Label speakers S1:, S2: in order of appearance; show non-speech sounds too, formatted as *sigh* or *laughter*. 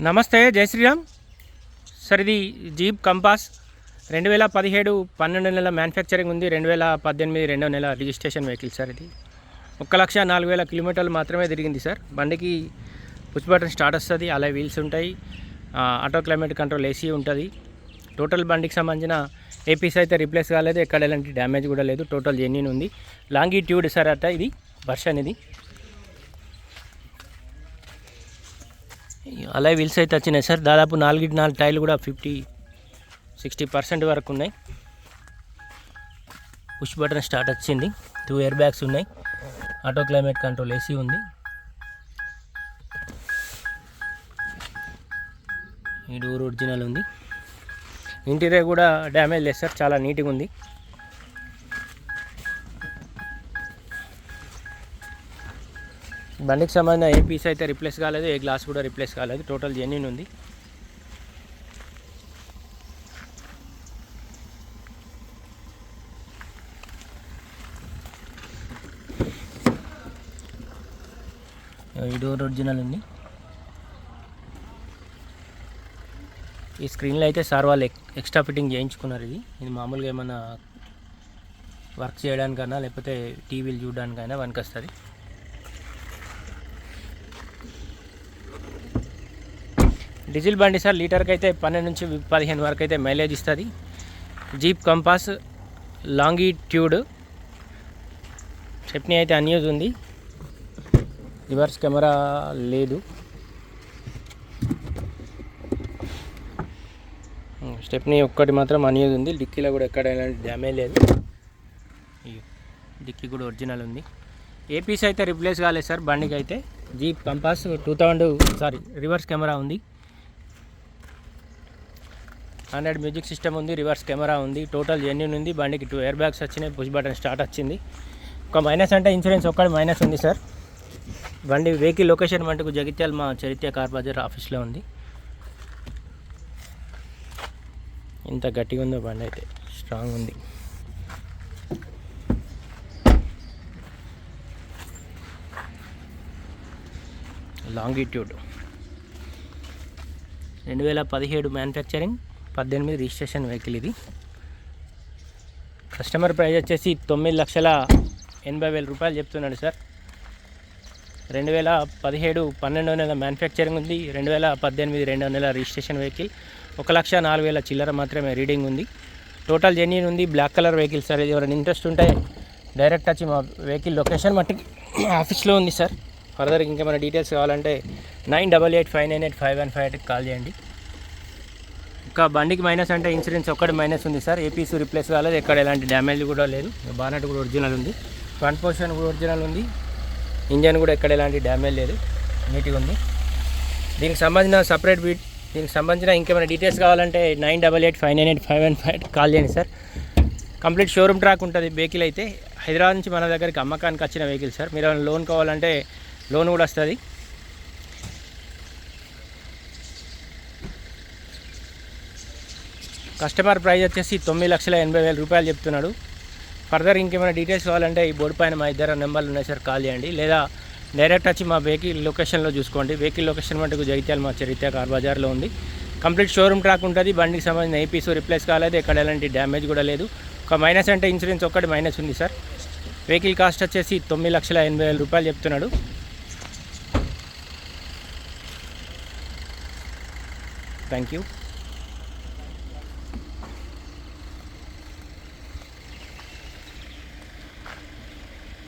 S1: నమస్తే జై శ్రీరామ్. సార్ ఇది జీప్ కంపాస్ రెండు వేల పదిహేడు పన్నెండు నెలల మ్యానుఫ్యాక్చరింగ్ ఉంది. రెండు వేల పద్దెనిమిది రెండో నెల రిజిస్ట్రేషన్ వెహికల్ సార్ ఇది. ఒక్క లక్ష నాలుగు వేల కిలోమీటర్లు మాత్రమే తిరిగింది సార్. బండికి పుష్ బటన్ స్టార్ట్ వస్తుంది. అలా వీల్స్ ఉంటాయి. ఆటో క్లైమేట్ కంట్రోల్ ఏసీ ఉంటుంది. టోటల్ బండికి సంబంధించిన ఏపీస్ అయితే రిప్లేస్ కాలేదు ఎక్కడ ఎలాంటి డ్యామేజ్ కూడా లేదు. టోటల్ జెన్యున్ ఉంది. లాంగిట్యూడ్ సార్ అట్ట ఇది వర్షన్ ఇది. అలా వీల్స్ అయితే వచ్చినాయి సార్. దాదాపు నాలుగు నాలుగు టైర్లు కూడా ఫిఫ్టీ సిక్స్టీ పర్సెంట్ వరకు ఉన్నాయి. పుష్ బటన్ స్టార్ట్ వచ్చింది. టూ ఇయర్ బ్యాగ్స్ ఉన్నాయి. ఆటో క్లైమేట్ కంట్రోల్ ఏసీ ఉంది. ఈ డోర్ ఒరిజినల్ ఉంది. ఇంటీరియర్ కూడా డ్యామేజ్ లేదు సార్. చాలా నీట్గా ఉంది. బండికి సంబంధించిన ఏ పీస్ అయితే రిప్లేస్ కాలేదు ఏ గ్లాస్ కూడా రిప్లేస్ కాలేదు. టోటల్ జెన్యున్ ఉంది. ఈ డోర్ ఒరిజినల్ ఉంది. ఈ స్క్రీన్లో అయితే సార్ వాళ్ళు ఎక్- ఎక్స్ట్రా ఫిట్టింగ్ చేయించుకున్నారు ఇది. ఇది మామూలుగా ఏమైనా వర్క్ చేయడానికైనా లేకపోతే టీవీలు చూడడానికైనా వనికి వస్తుంది డీజిల్ బండి సార్ లీటర్కి అయితే పన్నెండు నుంచి పదిహేను వరకు అయితే మైలేజ్ ఇస్తుంది. Jeep Compass Longitude. స్టెప్నీ అయితే అన్యూజ్ ఉంది. రివర్స్ కెమెరా లేదు. స్టెప్నీ ఒక్కటి మాత్రం అన్యూజ్ ఉంది. డిక్కీలో కూడా ఎక్కడ ఎలాంటి డ్యామేజ్ లేదు డిక్కీ కూడా ఒరిజినల్ ఉంది. ఏ పీస్ అయితే రిప్లేస్ కాలేదు సార్ బండికి అయితే Jeep Compass two thousand sorry reverse camera ఉంది. హండ్రెడ్ మ్యూజిక్ సిస్టమ్ ఉంది రివర్స్ కెమెరా ఉంది టోటల్ జెన్యున్ ఉంది బండికి టూ ఇయర్ బ్యాగ్స్ వచ్చినాయి పుష్ బటన్ స్టార్ట్ వచ్చింది. ఒక మైనస్ అంటే ఇన్సూరెన్స్ ఒక్కటి మైనస్ ఉంది సార్. బండి వెహికల్ లొకేషన్ మటుకు జగిత్యాల మా చరిత్ర కార్ బజార్ ఆఫీస్లో ఉంది. ఇంత గట్టిగా ఉందో బండి అయితే స్ట్రాంగ్ ఉంది. లాంగిట్యూడ్ రెండు వేల పదిహేడు మ్యానుఫ్యాక్చరింగ్ పద్దెనిమిది రిజిస్ట్రేషన్ వెహికల్ ఇది. కస్టమర్ ప్రైస్ వచ్చేసి తొమ్మిది లక్షల ఎనభై వేల రూపాయలు చెప్తున్నాడు సార్. రెండు వేల పదిహేడు పన్నెండో నెల మ్యానుఫ్యాక్చరింగ్ ఉంది. రెండు వేల పద్దెనిమిది రెండో నెల రిజిస్ట్రేషన్ వెహికల్. ఒక లక్ష నాలుగు వేల చిల్లర మాత్రమే రీడింగ్ ఉంది. టోటల్ జెన్యున్ ఉంది. Black colour vehicle sir. ఇది ఎవరైనా ఇంట్రెస్ట్ ఉంటే డైరెక్ట్ వచ్చి మా వెహికల్ లొకేషన్ మట్టి *coughs* ఆఫీస్లో ఉంది సార్. ఫర్దర్ ఇంకేమైనా డీటెయిల్స్ కావాలంటే nine double eight five nine eight five one five ఎయిట్కి కాల్ చేయండి. ఇంకా బండికి మైనస్ అంటే ఇన్సూరెన్స్ ఒక్కటి మైనస్ ఉంది సార్. ఏపీసీ రిప్లేస్ కాలేదు. ఎక్కడ ఎలాంటి డ్యామేజ్ కూడా లేదు. బానట్ కూడా ఒరిజినల్ ఉంది. ఫ్రంట్ పొజిషన్ కూడా ఒరిజినల్ ఉంది. ఇంజన్ కూడా ఎక్కడ ఎలాంటి డ్యామేజ్ లేదు. నీట్గా ఉంది. దీనికి సంబంధించిన సపరేట్ బీట్ దీనికి సంబంధించిన ఇంకేమైనా డీటెయిల్స్ కావాలంటే nine double eight five nine eight five one five call చేయండి సార్. కంప్లీట్ షోరూమ్ ట్రాక్ ఉంటుంది వెహికల్ అయితే. హైదరాబాద్ నుంచి మన దగ్గరికి అమ్మకానికి వచ్చిన వెహికల్ సార్. మీరు ఏమైనా లోన్ కావాలంటే లోన్ కూడా వస్తుంది. కస్టమర్ ప్రైస్ వచ్చేసి తొమ్మిది లక్షల ఎనభై వేల రూపాయలు చెప్తున్నాడు. ఫర్దర్ ఇంకేమైనా డీటెయిల్స్ కావాలంటే ఈ బోర్డు పైన మా ఇద్దరు నెంబర్లు ఉన్నాయి సార్ కాల్ చేయండి. లేదా డైరెక్ట్ వచ్చి మా వెహికల్ లొకేషన్లో చూసుకోండి. వెహికల్ లొకేషన్ మటుకు జగిత్యాల మా చరిత్ర కార్ బజార్లో ఉంది. కంప్లీట్ షోరూమ్ ట్రాక్ ఉంటుంది. బండికి సంబంధించిన ఏపీస్ రిప్లేస్ కాలేదు. ఎక్కడ ఎలాంటి డ్యామేజ్ కూడా లేదు. ఒక మైనస్ అంటే ఇన్సూరెన్స్ ఒక్కటి మైనస్ ఉంది సార్. వెహికల్ కాస్ట్ వచ్చేసి తొమ్మిది లక్షల ఎనభై వేల రూపాయలు చెప్తున్నాడు. Thank you